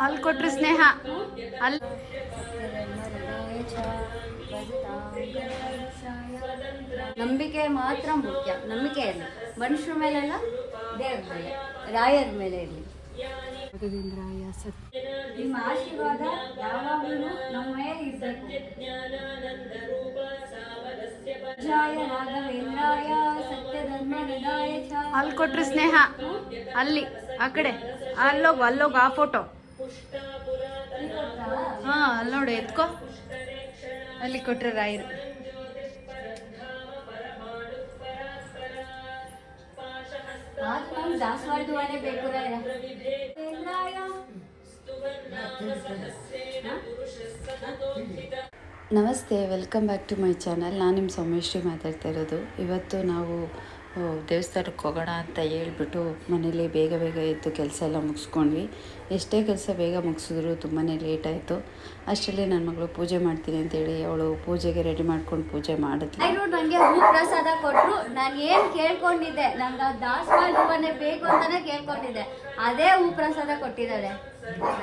ಅಲ್ಲಿ ಕೊಟ್ರು ಸ್ನೇಹ. ಅಲ್ಲಿ. ನಂಬಿಕೆ ಮಾತ್ರ ಮುಖ್ಯ. ನಂಬಿಕೆ ಇರಲಿ ಮನುಷ್ಯರ ಮೇಲೆಲ್ಲ ದೇವ್ರ ಮೇಲೆ ರಾಯರ ಮೇಲೆ ಇರಲಿ. ನಿಮ್ಮ ಆಶೀರ್ವಾದ ಯಾವಾಗಲೂ ನಮ್ಮ ಮೇಲೆ ಇರಬೇಕು. ಅಲ್ಲಿ ಕೊಟ್ರು ಸ್ನೇಹ. ಅಲ್ಲಿ ಆ ಕಡೆ. ಅಲ್ಲೋಗು ಅಲ್ಲೋಗು ಆ ಫೋಟೋ. ಹಾ ಅಲ್ಲಿ ನೋಡು ಎತ್ಕೋ. ಅಲ್ಲಿ ಕೊಟ್ರು ರಾಯರು. ಬೇಕು ನಮಸ್ತೆ, welcome back to my channel. ನಾನು ನಿಮ್ಮ ಸೋಮೇಶ್ವರಿ ಮಾತಾಡ್ತಾ ಇರೋದು. ಇವತ್ತು ನಾವು ದೇವಸ್ಥಾನಕ್ಕೆ ಹೋಗೋಣ ಅಂತ ಹೇಳ್ಬಿಟ್ಟು ಮನೇಲಿ ಬೇಗ ಬೇಗ ಎದ್ದು ಕೆಲಸ ಎಲ್ಲ ಮುಗಿಸ್ಕೊಂಡ್ವಿ. ಎಷ್ಟೇ ಕೆಲಸ ಬೇಗ ಮುಗಿಸಿದ್ರು ತುಂಬಾ ಲೇಟ್ ಆಯಿತು. ಅಷ್ಟರಲ್ಲಿ ನನ್ನ ಮಗಳು ಪೂಜೆ ಮಾಡ್ತೀನಿ ಅಂತೇಳಿ ಅವಳು ಪೂಜೆಗೆ ರೆಡಿ ಮಾಡ್ಕೊಂಡು ಪೂಜೆ ಮಾಡಿದ್ಲು. ನನಗೆ ಹೂ ಪ್ರಸಾದ ಕೊಟ್ಟರು ನಾನು ಏನು ಕೇಳ್ಕೊಂಡಿದ್ದೆ? ನನಗೆ ದಾಸವಾಳ ಹೂವನ್ನೇ ಬೇಕು ಅಂತಲೇ ಕೇಳ್ಕೊಂಡಿದ್ದೆ. ಅದೇ ಹೂ ಪ್ರಸಾದ ಕೊಟ್ಟಿದ್ದಾರೆ.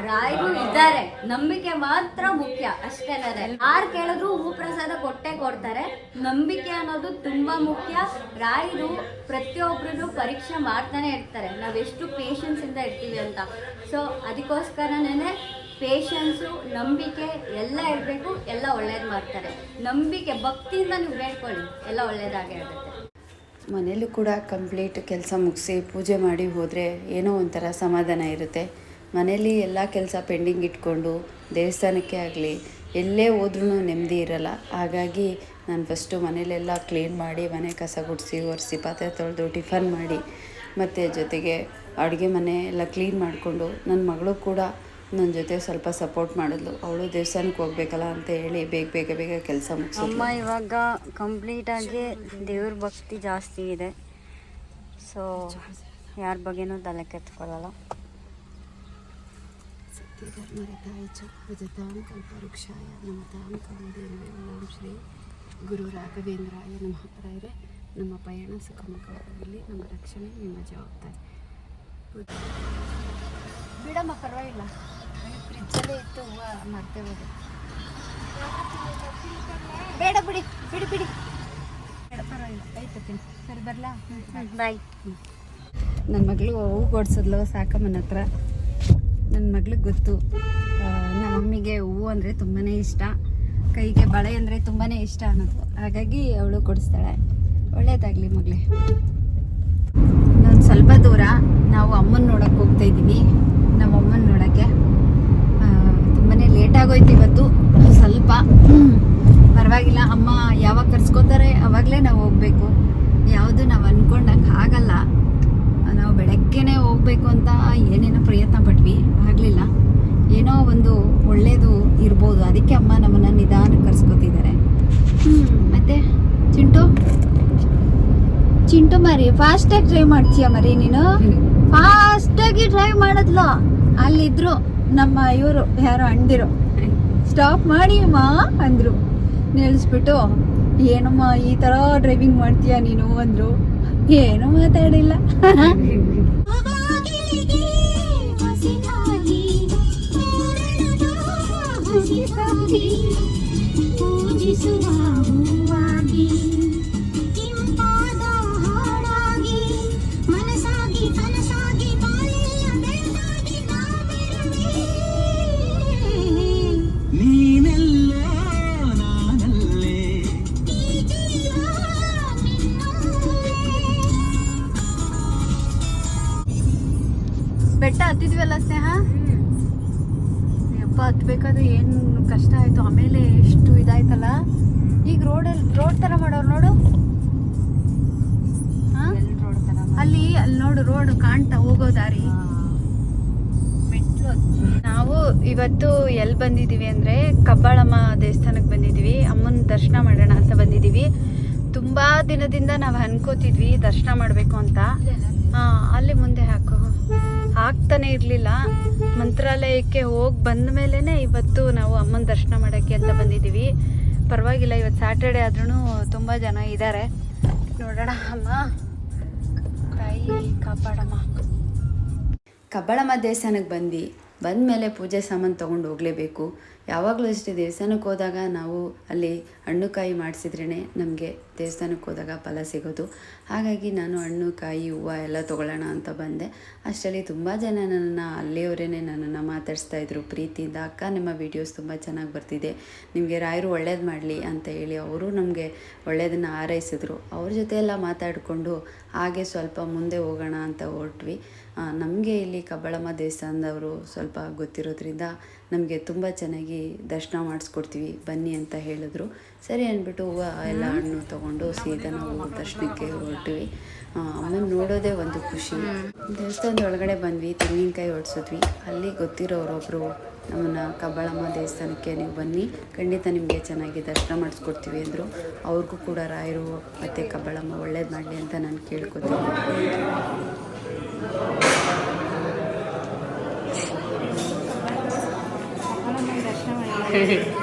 ರಾಯರು ಇದ್ದಾರೆ. ನಂಬಿಕೆ ಮಾತ್ರ ಮುಖ್ಯ, ಅಷ್ಟೇ ಯಾರು ಕೇಳಿದ್ರು ಹೂ ಪ್ರಸಾದ ಕೊಟ್ಟೆ ಕೊಡ್ತಾರೆ. ನಂಬಿಕೆ ಅನ್ನೋದು ತುಂಬಾ ಮುಖ್ಯ. ರಾಯರು ಪ್ರತಿಯೊಬ್ಬರನ್ನು ಪರೀಕ್ಷೆ ಮಾಡ್ತಾನೆ ಇರ್ತಾರೆ. ನಾವೆಷ್ಟು ಪೇಷನ್ಸ್ ಇಂದ ಇರ್ತೀವಿ ಅಂತ. ಸೊ ಅದಕ್ಕೋಸ್ಕರನೇ ಪೇಷನ್ಸು ನಂಬಿಕೆ ಎಲ್ಲ ಇರಬೇಕು, ಎಲ್ಲ ಒಳ್ಳೇದು ಮಾಡ್ತಾರೆ. ನಂಬಿಕೆ, ಭಕ್ತಿಯಿಂದ ನೀವು ಬೇಡ್ಕೊಳ್ಳಿ ಎಲ್ಲ ಒಳ್ಳೇದಾಗೇ ಇರುತ್ತೆ ಮನೇಲೂ ಕೂಡ ಕಂಪ್ಲೀಟ್ ಕೆಲಸ ಮುಗಿಸಿ ಪೂಜೆ ಮಾಡಿ ಹೋದರೆ ಏನೋ ಒಂಥರ ಸಮಾಧಾನ ಇರುತ್ತೆ. ಮನೇಲಿ ಎಲ್ಲ ಕೆಲಸ ಪೆಂಡಿಂಗ್ ಇಟ್ಕೊಂಡು, ದೇವಸ್ಥಾನಕ್ಕೆ ಆಗಲಿ, ಎಲ್ಲೇ ಹೋದ್ರೂ ನೆಮ್ಮದಿ ಇರಲ್ಲ. ಹಾಗಾಗಿ ನಾನು ಫಸ್ಟು ಮನೇಲೆಲ್ಲ ಕ್ಲೀನ್ ಮಾಡಿ, ಮನೆ ಕಸ ಗುಡಿಸಿ, ಒರೆಸಿ, ಪಾತ್ರೆ ತೊಳೆದು, ಟಿಫನ್ ಮಾಡಿ, ಮತ್ತು ಜೊತೆಗೆ ಅಡುಗೆ ಮನೆ ಎಲ್ಲ ಕ್ಲೀನ್ ಮಾಡಿಕೊಂಡು ನನ್ನ ಮಗಳು ಕೂಡ ನನ್ನ ಜೊತೆ ಸ್ವಲ್ಪ ಸಪೋರ್ಟ್ ಮಾಡಿದ್ಲು. ಅವಳು ದೇವಸ್ಥಾನಕ್ಕೆ ಹೋಗ್ಬೇಕಲ್ಲ ಅಂತ ಹೇಳಿ ಬೇಗ ಬೇಗ ಬೇಗ ಕೆಲಸ ಮುಗಿಸಿ ಅಮ್ಮ ಇವಾಗ ಕಂಪ್ಲೀಟ್ ಆಗಿ ದೇವ್ರ ಭಕ್ತಿ ಜಾಸ್ತಿ ಇದೆ. ಸೊ ಯಾರ ಬಗ್ಗೆನೂ ತಲೆ ಕೆತ್ಕೊಳ್ಳಲ್ಲ. ಕಮಲೇಂದ್ರ ಓಂ ಶ್ರೀ ಗುರು ರಾಘವೇಂದ್ರಾಯ ನಮಃ ನಮ್ಮ ಪಯಣ ಸುಖಮುಖವಾಗಲಿ ನಮ್ಮ ರಕ್ಷಣೆ ನಿಮ್ಮ ಜವಾಬ್ದಾರಿ. ಬಿಡಮ್ಮ ಪರವಾಗಿಲ್ಲ. ಇತ್ತು ಹೂವು ಮಾಡ್ತೇವೆ ಬೇಡ ಬಿಡಿ ಬಿಡಿ ಬಿಡಿ. ಆಯ್ತು ಸರಿ ಬರಲಾ? ಬಾಯ್. ನನ್ನ ಮಗಳು ಹೂ ಕೊಡ್ಸಿದ್ಲು ಸಾಕಮ್ಮನ ಹತ್ರ. ನನ್ನ ಮಗಳಿಗೆ ಗೊತ್ತು. ನಮ್ಮ ಮಮ್ಮಿಗೆ ಹೂವು ಅಂದರೆ ತುಂಬಾ ಇಷ್ಟ. ಕೈಗೆ ಬಳೆ ಅಂದರೆ ತುಂಬಾ ಇಷ್ಟ ಅನ್ನೋದು. ಹಾಗಾಗಿ ಅವಳು ಕೊಡಿಸ್ತಾಳೆ. ಒಳ್ಳೇದಾಗಲಿ ಮಗಳೇ. ಇನ್ನೊಂದು ಸ್ವಲ್ಪ ದೂರ ನಾವು ಅಮ್ಮನ ನೋಡಕ್ಕೆ ಹೋಗ್ತಾ ಇದ್ದೀವಿ ನಮ್ಮ ಅಮ್ಮನ ನೋಡೋಕ್ಕೆ ತುಂಬಾ ಲೇಟ್ ಆಗೋಯ್ತು ಇವತ್ತು ಸ್ವಲ್ಪ ಪರವಾಗಿಲ್ಲ. ಅಮ್ಮ ಯಾವಾಗ ಕರ್ಸ್ಕೊತಾರೆ ಅವಾಗಲೇ ನಾವು ಹೋಗಬೇಕು. ಯಾವುದು ನಾವು ಅಂದ್ಕೊಂಡಂಗೆ ಆಗಲ್ಲ. ನಾವು ಬೆಳಗ್ಗೆನೇ ಹೋಗ್ಬೇಕು ಅಂತ ಏನೇನೋ ಪ್ರಯತ್ನ ಪಟ್ವಿ. ಆಗಲಿಲ್ಲ. ಏನೋ ಒಂದು ಒಳ್ಳೇದು ಇರ್ಬೋದು. ಅದಕ್ಕೆ ಅಮ್ಮ ನಮ್ಮನ್ನ ನಿಧಾನಕ್ಕೆ ಕರ್ಸ್ಕೊತಿದ್ದಾರೆ. ಮತ್ತೆ? ಚಿಂಟು? ಚಿಂಟು ಮರಿ ಫಾಸ್ಟಾಗಿ ಡ್ರೈವ್ ಮಾಡ್ತೀಯ ಮರಿ ನೀನು? ಫಾಸ್ಟಾಗಿ ಡ್ರೈವ್ ಮಾಡಿದ್ಲು? ಅಲ್ಲಿದ್ರು ನಮ್ಮ ಇವರು ಯಾರೋ ಅಂಡಿರು ಸ್ಟಾಪ್ ಮಾಡಿ ಅಮ್ಮ ಅಂದ್ರು. ನಿಲ್ಲಿಸ್ಬಿಟ್ಟು ಏನಮ್ಮ ಈ ಥರ ಡ್ರೈವಿಂಗ್ ಮಾಡ್ತೀಯ ನೀನು? ಅಂದ್ರು. ಏನು ಮಾತಾಡಿಲ್ಲ. ಪೂಜಿಸುವ ಹೂವಾಗಿ. ಹತ್ಬೇಕಾದ್ರೆ ಏನು ಕಷ್ಟ ಆಯಿತು? ಆಮೇಲೆ ಎಷ್ಟು ಇದಾಯ್ತಲ್ಲ? ಈಗ ರೋಡಲ್ಲಿ ರೋಡ್ ತರ ಮಾಡೋರು ನೋಡು? ಅಲ್ಲಿ ಅಲ್ಲಿ ನೋಡು ರೋಡ್ ಕಾಣ್ತಾ ಹೋಗೋ ದಾರಿ. ನಾವು ಇವತ್ತು ಎಲ್ಲಿ ಬಂದಿದ್ದೀವಿ ಅಂದರೆ ಕಬ್ಬಾಳಮ್ಮ ದೇವಸ್ಥಾನಕ್ಕೆ ಬಂದಿದ್ದೀವಿ ಅಮ್ಮನ ದರ್ಶನ ಮಾಡೋಣ ಅಂತ ಬಂದಿದ್ದೀವಿ ತುಂಬ ದಿನದಿಂದ ನಾವು ಅನ್ಕೋತಿದ್ವಿ ದರ್ಶನ ಮಾಡಬೇಕು ಅಂತ. ಹಾಂ ಅಲ್ಲಿ ಮುಂದೆ ಹಾಕು. ಆಗ್ತಾನೆ ಇರಲಿಲ್ಲ. ಮಂತ್ರಾಲಯಕ್ಕೆ ಹೋಗಿ ಬಂದ ಮೇಲೇ ಇವತ್ತು ನಾವು ಅಮ್ಮನ ದರ್ಶನ ಮಾಡೋಕ್ಕೆ ಅಂತ ಬಂದಿದ್ದೀವಿ. ಪರವಾಗಿಲ್ಲ, ಇವತ್ತು ಸ್ಯಾಟರ್ಡೆ ಆದ್ರೂ ತುಂಬ ಜನ ಇದ್ದಾರೆ ನೋಡೋಣ ಅಮ್ಮ. ತಾಯಿ ಕಾಪಾಡಮ್ಮ. ಕಬ್ಬಳಮ್ಮ ದೇವಸ್ಥಾನಕ್ಕೆ ಬಂದ್ವಿ ಬಂದಮೇಲೆ ಪೂಜೆ ಸಾಮಾನು ತೊಗೊಂಡು ಹೋಗಲೇಬೇಕು. ಯಾವಾಗಲೂ ಅಷ್ಟೇ ದೇವಸ್ಥಾನಕ್ಕೆ ಹೋದಾಗ ನಾವು ಅಲ್ಲಿ ಹಣ್ಣು ಕಾಯಿ ಮಾಡಿಸಿದ್ರೇ ನಮಗೆ ದೇವಸ್ಥಾನಕ್ಕೆ ಹೋದಾಗ ಫಲ ಸಿಗೋದು. ಹಾಗಾಗಿ ನಾನು ಹಣ್ಣು, ಕಾಯಿ, ಹೂವು ಎಲ್ಲ ತೊಗೊಳ್ಳೋಣ ಅಂತ ಬಂದೆ. ಅಷ್ಟರಲ್ಲಿ ತುಂಬ ಜನ ನನ್ನನ್ನು ಅಲ್ಲಿಯವರೇ ನನ್ನನ್ನು ಮಾತಾಡಿಸ್ತಾ ಇದ್ರು. ಪ್ರೀತಿಯಿಂದ, ಅಕ್ಕ, ನಿಮ್ಮ ವೀಡಿಯೋಸ್ ತುಂಬ ಚೆನ್ನಾಗಿ ಬರ್ತಿದೆ. ನಿಮಗೆ ರಾಯರು ಒಳ್ಳೇದು ಮಾಡಲಿ ಅಂತ ಹೇಳಿ ಅವರು ನಮಗೆ ಒಳ್ಳೆಯದನ್ನು ಹಾರೈಸಿದ್ರು. ಅವ್ರ ಜೊತೆ ಎಲ್ಲ ಮಾತಾಡಿಕೊಂಡು, ಹಾಗೆ ಸ್ವಲ್ಪ ಮುಂದೆ ಹೋಗೋಣ ಅಂತ ಹೊರಟ್ವಿ. ನಮಗೆ ಇಲ್ಲಿ ಕಬ್ಬಳಮ್ಮ ದೇವಸ್ಥಾನದವರು ಸ್ವಲ್ಪ ಗೊತ್ತಿರೋದ್ರಿಂದ ನಮಗೆ ತುಂಬ ಚೆನ್ನಾಗಿ ದರ್ಶನ ಮಾಡಿಸ್ಕೊಡ್ತೀವಿ ಬನ್ನಿ ಅಂತ ಹೇಳಿದ್ರು. ಸರಿ ಅಂದ್ಬಿಟ್ಟು ಹೂವು ಎಲ್ಲ ಹಣ್ಣು ತೊಗೊಂಡು ಸೀದಾ ನಾವು ದರ್ಶನಕ್ಕೆ ಹೊರಟಿವಿ. ಅಮ್ಮನ ನೋಡೋದೇ ಒಂದು ಖುಷಿ. ದೇವಸ್ಥಾನದ ಒಳಗಡೆ ಬಂದ್ವಿ ತೆಂಗಿನಕಾಯಿ ಹೊಡ್ಸಿದ್ವಿ ಅಲ್ಲಿ ಗೊತ್ತಿರೋರೊಬ್ಬರು ನಮ್ಮನ್ನು ಕಬ್ಬಳಮ್ಮ ದೇವಸ್ಥಾನಕ್ಕೆ ನೀವು ಬನ್ನಿ ಖಂಡಿತ ನಿಮಗೆ ಚೆನ್ನಾಗಿ ದರ್ಶನ ಮಾಡಿಸ್ಕೊಡ್ತೀವಿ ಅಂದರು. ಅವ್ರಿಗೂ ಕೂಡ ರಾಯರು ಮತ್ತು ಕಬ್ಬಳಮ್ಮ ಒಳ್ಳೇದು ಮಾಡಲಿ ಅಂತ ನಾನು ಕೇಳ್ಕೊತೀನಿ. ದರ್ಶನ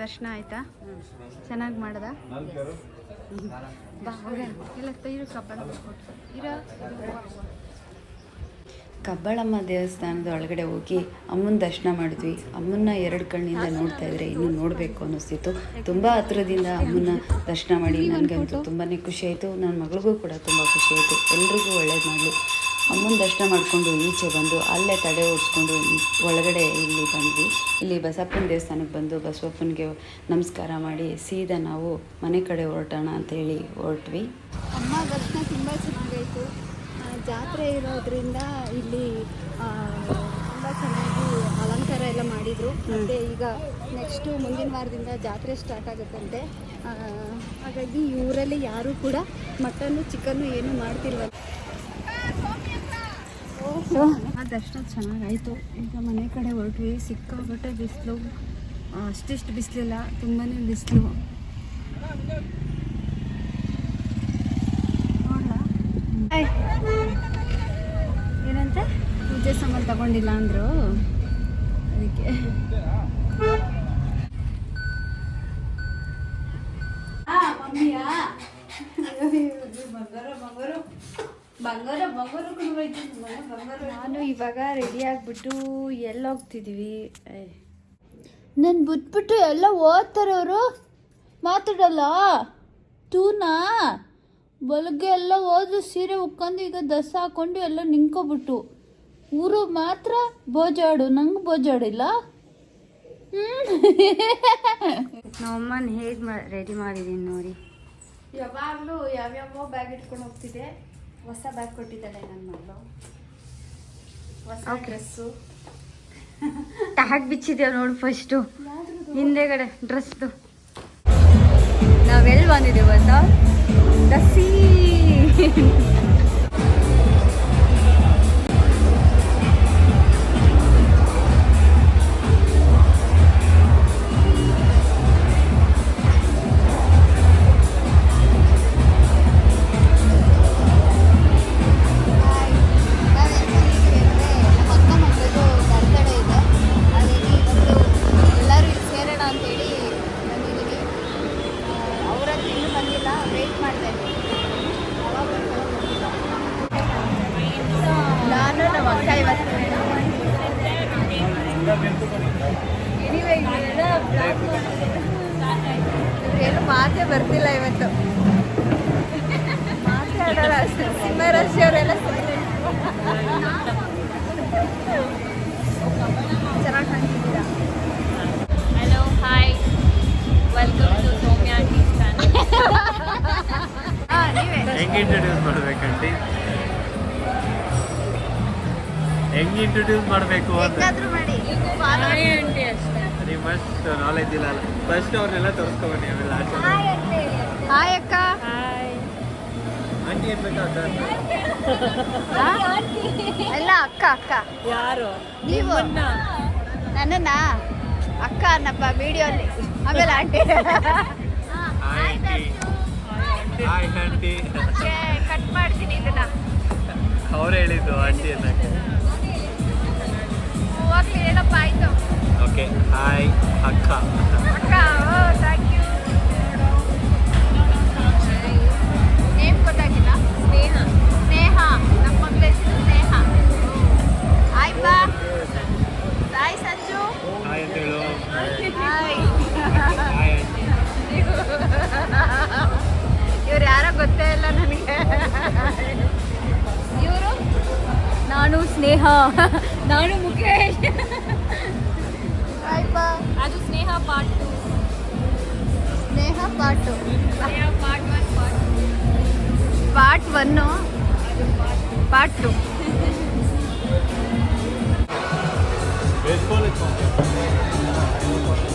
ದರ್ಶನ ಆಯ್ತಾ? ಚೆನ್ನಾಗಿ ಮಾಡ್ದ? ಇರು? ಕಬ್ಬಳಮ್ಮ ಕಬ್ಬಳಮ್ಮ ದೇವಸ್ಥಾನದ ಒಳಗಡೆ ಹೋಗಿ ಅಮ್ಮನ ದರ್ಶನ ಮಾಡಿದ್ವಿ. ಅಮ್ಮನ್ನ ಎರಡು ಕಣ್ಣಿಂದ ನೋಡ್ತಾ ಇದ್ರೆ ಇನ್ನು ನೋಡಬೇಕು ಅನಿಸ್ತಿತ್ತು ತುಂಬ ಹತ್ರದಿಂದ ಅಮ್ಮನ ದರ್ಶನ ಮಾಡಿ ನನಗಂತೂ ತುಂಬಾನೇ ಖುಷಿ ಆಯ್ತು. ನನ್ನ ಮಗಳಿಗೂ ಕೂಡ ತುಂಬ ಖುಷಿ ಆಯ್ತು. ಎಲ್ರಿಗೂ ಒಳ್ಳೇದು ಮಾಡಲಿ. ಅಮ್ಮನ ದರ್ಶನ ಮಾಡಿಕೊಂಡು ಈಚೆ ಬಂದು ಅಲ್ಲೇ ತಡೆ ಓಡಿಸ್ಕೊಂಡು ಒಳಗಡೆ ಇಲ್ಲಿ ಬಂದ್ವಿ. ಇಲ್ಲಿ ಬಸಪ್ಪನ ದೇವಸ್ಥಾನಕ್ಕೆ ಬಂದು ಬಸವಪ್ಪನಿಗೆ ನಮಸ್ಕಾರ ಮಾಡಿ ಸೀದಾ ನಾವು ಮನೆ ಕಡೆ ಹೊರಟೋಣ ಅಂತೇಳಿ ಹೊರಟ್ವಿ. ಅಮ್ಮ ದರ್ಶನ ತುಂಬ ಚೆನ್ನಾಗಾಯಿತು ಜಾತ್ರೆ ಇರೋದ್ರಿಂದ ಇಲ್ಲಿ ತುಂಬ ಚೆನ್ನಾಗಿ ಅಲಂಕಾರ ಎಲ್ಲ ಮಾಡಿದರು. ಮತ್ತು ಈಗ ನೆಕ್ಸ್ಟು ಮುಂದಿನ ವಾರದಿಂದ ಜಾತ್ರೆ ಸ್ಟಾರ್ಟ್ ಆಗುತ್ತಂತೆ. ಹಾಗಾಗಿ ಈ ಊರಲ್ಲಿ ಯಾರೂ ಕೂಡ ಮಟನ್ನು ಚಿಕನ್ನು ಏನು ಮಾಡ್ತಿಲ್ವ ದರ್ಶನ ಚೆನ್ನಾಗಾಯಿತು. ಈಗ ಮನೆ ಕಡೆ ಹೊರಟ್ವಿ ಸಿಕ್ಕಾಗಟ್ಟೆ ಬಿಸಿಲು. ಅಷ್ಟಿಷ್ಟು ಬಿಸಿಲಿಲ್ಲ ತುಂಬಾ ಬಿಸಿಲು. ಏನಂತ? ಪೂಜೆ ಸಾಮಾನು ತಗೊಂಡಿಲ್ಲ ಅಂದರು. ಅದಕ್ಕೆ. ನಾನು ಇವಾಗ ರೆಡಿ ಆಗಿಬಿಟ್ಟು ಎಲ್ಲಿ ಹೋಗ್ತಿದ್ವಿ ನಾನು ಬಿಟ್ಬಿಟ್ಟು ಎಲ್ಲ ಓದ್ತಾರೆ ಅವರು ಮಾತಾಡಲ್ಲ? ತೂನಾ? ಬೆಳಗ್ಗೆ ಎಲ್ಲ ಹೋದ್ರು ಸೀರೆ ಉಕ್ಕೊಂಡು ಈಗ ದಸ ಹಾಕೊಂಡು ಎಲ್ಲ ನಿಂಕೋಬಿಟ್ಟು ಊರು ಮಾತ್ರ ಬೋಜಾಡು ನಂಗೆ ಬೋಜಾಡಿಲ್ಲ? ನಮ್ಮಮ್ಮನ ಹೇಗೆ ರೆಡಿ ಮಾಡಿದ್ದೀನಿ ನೋಡಿ. ಯಾವಾಗಲೂ ಯಾವ್ಯಾವ ಬ್ಯಾಗ್ ಇಟ್ಕೊಂಡು ಹೋಗ್ತಿದ್ದೆ. ಹೊಸ ಬ್ಯಾಗ್ ಕೊಟ್ಟಿದ್ದಾಳೆ ನನ್ನ ಮಗಳು. ಹೊಸ. ಡ್ರೆಸ್ಸು ಟ್ಯಾಗ್ ಬಿಚ್ಚಿದ್ದೇವೆ ನೋಡಿ ಫಸ್ಟು ಹಿಂದೆಗಡೆ ಡ್ರೆಸ್ದು ನಾವೆಲ್ಲಿ ಬಂದಿದ್ದೀವಿ ಗೊತ್ತಾ? ದಸಿ ಹೆಂಗೆ ಇಂಟ್ರೊಡ್ಯೂಸ್ ಮಾಡ್ಬೇಕಂಟಿ? ಹೆಂಗ್ ಇಂಟ್ರೊಡ್ಯೂಸ್ ಮಾಡಬೇಕು ಅಂತ? ಮಾಡಿ. ನಿಮ್ಮಷ್ಟು ನಾಲೆಜ್ ಇಲ್ಲ ಫಸ್ಟ್ ಅವ್ರನ್ನೆಲ್ಲ ತೋರಿಸ್ಕೊಬನ್ನಿ ಆಮೇಲೆ ಆಚೆ ಹಾಯ್ ಅಕ್ಕ. ಆಂಟಿ ಏನ್ ಬೇಕಾ ಎಲ್ಲ ಅಕ್ಕ ಅಕ್ಕ. ಯಾರು? ನೀವು? ನನ್ನನ್ನ? ಅಕ್ಕ ಅನ್ನಪ್ಪ ಅಲ್ಲಿ. ಆಮೇಲೆ ಆಂಟಿ ಆಂಟಿ. ಕಟ್ ಮಾಡ್ತೀನಿ ಇದನ್ನ. ಅವ್ರು ಹೇಳಿದ್ದು ಆಂಟಿ ಎಲ್ಲ ಹೋಗ್ಲಿ ಏನಪ್ಪ ಆಯ್ತು. ಓಕೆ ಹಾಯ್ ಅಕ್ಕ. ಅಕ್ಕ ಓ ಥ್ಯಾಂಕ್ ಯು ನೇಮ್ ಗೊತ್ತಾಗಿಲ್ಲ? ಸ್ನೇಹ. ಸ್ನೇಹ ನಮ್ಮ ಮಗಳ ಹೆಸರು ಸ್ನೇಹ. ಹಾಯ್ ಸ್ನೇಹ. ನಾನು ಮುಖೇಶ್. ಹಾಯ್ ಬಾ ಅದು ಸ್ನೇಹ ಪಾರ್ಟ್ ಟು ಸ್ನೇಹ ಪಾಟು part one part part one part two photo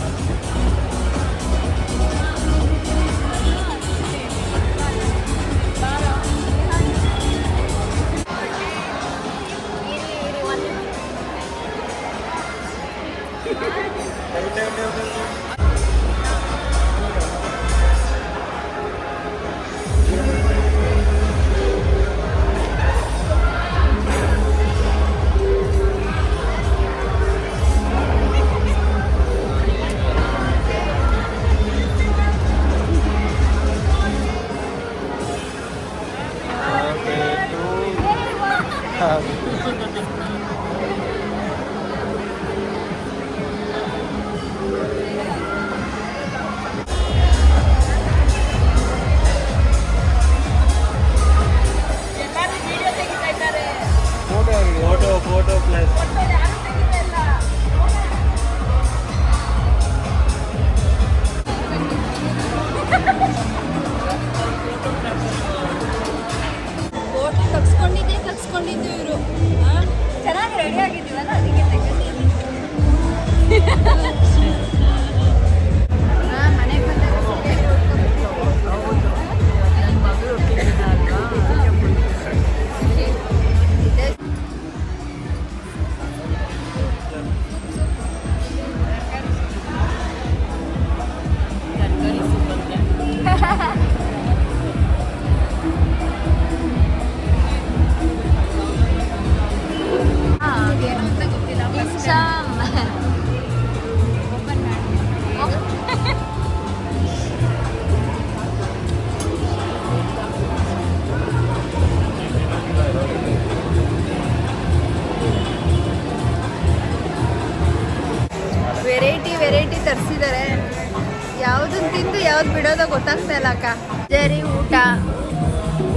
ಊಟ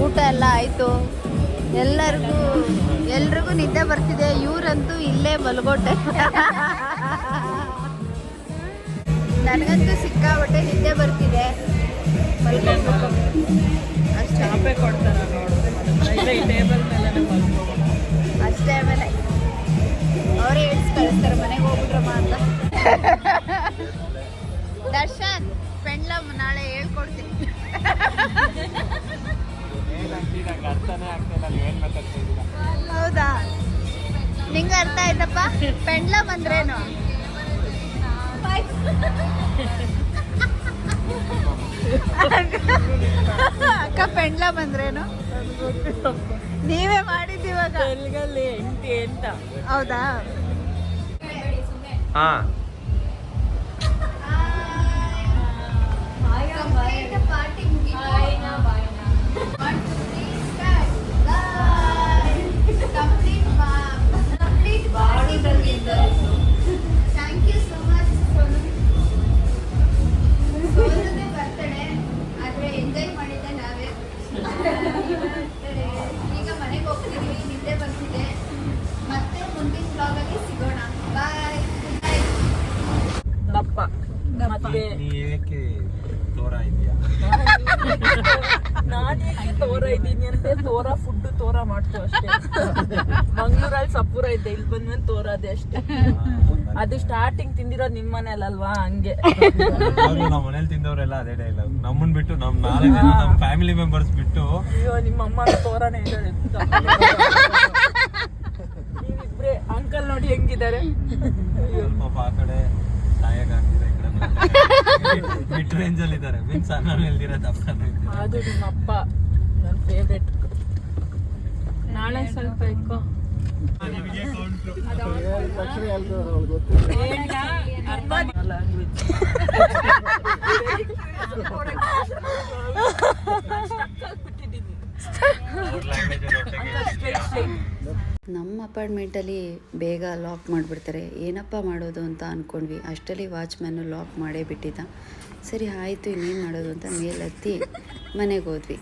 ಊಟ ಎಲ್ಲ ಆಯಿತು. ಎಲ್ಲರಿಗೂ ಎಲ್ರಿಗೂ ನಿದ್ದೆ ಬರ್ತಿದೆ. ಇವರಂತೂ ಇಲ್ಲೇ ಮಲ್ಗೊಟ್ಟೆ ನನಗಂತೂ ಸಿಕ್ಕಾಬಟ್ಟೆ ನಿದ್ದೆ ಬರ್ತಿದೆ. ಅಷ್ಟೇ. ಅಷ್ಟೇ ಆಮೇಲೆ. ಅವರೇ ಹೇಳ್ಸಿ ಕಳಿಸ್ತಾರೆ ಮನೆಗೆ ಹೋಗ್ಬಿಟ್ರಮ್ಮ ಅಂತ. ದರ್ಶನ್ ಪೆಂಡ್ಲಮ್ ನಾಳೆ ಹೇಳ್ಕೊಡ್ತೀನಿ. ಹೌದಾ? ನಿಂಗೆ ಅರ್ಥ ಆಯ್ತಪ್ಪ? ಪೆಂಡ್ಲಮ್ ಅಂದ್ರೇನು ಅಕ್ಕ ಪೆಂಡ್ಲಮ್ ಅಂದ್ರೇನು ನೀವೇ ಮಾಡಿದ್ದೀವಾಗ ಹೌದಾ? ಹಾಂ. பாட்டு. ನಾನೇಕೆ ತೋರ ಇದ್ದೀನಿ ಅಂತ ತೋರ ಫುಡ್ ತೋರ ಮಾಡ್ತು ಅಷ್ಟೇ. ಮಂಗ್ಳೂರಲ್ಲಿ ಸಪೂರ ಇದ್ದೆ ಇಲ್ಲಿ ಬಂದ್ಮೇಲೆ ತೋರದೆ ಅಷ್ಟೇ. ಅದು ಸ್ಟಾರ್ಟಿಂಗ್ ತಿಂದಿರೋದು ನಿಮ್ಮ ಮನೆಯಲ್ಲಲ್ವಾ? ಹಂಗೆ. ನಮ್ಮ ಮನೇಲಿ ತಿಂದವರೆಲ್ಲ ಅದೇ ಡೈಲಾಗ್ ನಮ್ಮನ್ ಬಿಟ್ಟು ನಮ್ ನಾಲ್ಕು ಜನ ನಮ್ ಫ್ಯಾಮಿಲಿ ಮೆಂಬರ್ಸ್ ಬಿಟ್ಟು. ಅಯ್ಯೋ ನಿಮ್ಮ ಅಮ್ಮ ತೋರನೇ ಇದ್ದಾರೆ. ನೀವಿಬ್ರೆ ಅಂಕಲ್ ನೋಡಿ ಹೆಂಗಿದ್ದಾರೆ? ಪಾಪ ಆ ಕಡೆ ಸಾಯಾಗ ಆಗ್ತಿದೆ ಈ ಕಡೆ. ಮಿಡ್ ರೇಂಜ್ ಅಲ್ಲಿ ಇದ್ದಾರೆ. ಮೀನ್ಸ್ ಅನ್ನ ಹೇಳ್ದಿರ ದಪ್ಪ ಅದು ನಿಮ್ಮ ಅಪ್ಪ ನನ್ನ ಫೇವ್ರೆಟ್ ನಾಳೆ ಸ್ವಲ್ಪ ಇಕ್ಕೋ ನಮ್ಮ ಅಪಾರ್ಟ್ಮೆಂಟಲ್ಲಿ ಬೇಗ ಲಾಕ್ ಮಾಡಿಬಿಡ್ತಾರೆ. ಏನಪ್ಪ ಮಾಡೋದು ಅಂತ ಅಂದ್ಕೊಂಡ್ವಿ ಅಷ್ಟರಲ್ಲಿ ವಾಚ್ಮ್ಯಾನು ಲಾಕ್ ಮಾಡೇ ಬಿಟ್ಟಿದ್ದ. ಸರಿ, ಆಯಿತು ಇನ್ನೇನು ಮಾಡೋದು ಅಂತ ಮೇಲೆ ಹತ್ತಿ ಮನೆಗೆ ಹೋದ್ವಿ.